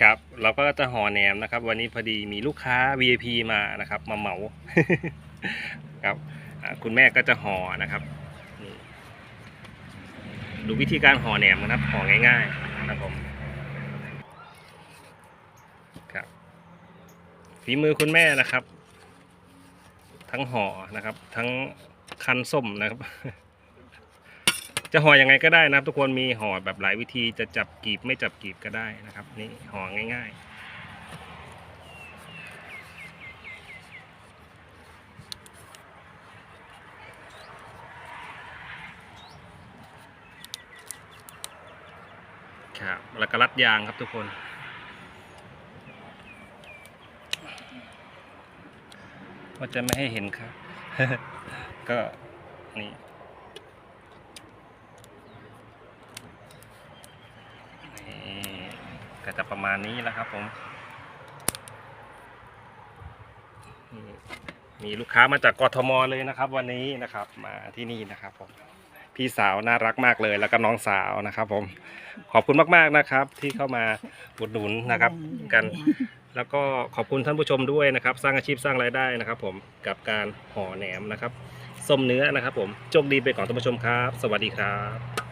ครับ เราก็จะห่อแหนมนะครับ วันนี้พอดีมีลูกค้า VIP มานะครับ มาเหมาครับคุณแม่ก็จะห่อนะครับดูวิธีการห่อแหนมนะครับห่อง่ายๆนะครับผมครับฝีมือคุณแม่นะครับ ทั้งห่อนะครับ ทั้งคันส้มนะครับ จะห่อยังไงก็ได้นะครับ ทุกคนมีห่อแบบหลายวิธีจะจับกีบไม่จับกีบก็ได้นะครับ นี่ห่อง่าย ๆครับแล้วก็รัดยางครับทุกคน ก็จะไม่ให้เห็นครับ ก็นี่นี่ ก็จะประมาณนี้แล้วครับผมมีลูกค้ามาจากกทมเลยนะครับ วันนี้นะครับมาที่นี่นะครับผมพี่สาวน่ารักมากเลยแล้วก็น้องสาวนะครับ ผมขอบคุณมากๆนะครับ ที่เข้ามาอุดหนุนนะครับกัน แล้วก็ขอบคุณท่านผู้ชมด้วยนะครับ สร้างอาชีพสร้างรายได้นะครับ ผมกับการห่อแหนมนะครับส้มเนื้อนะครับ ผมโชคดีไปก่อนท่านผู้ชมครับ สวัสดีครับ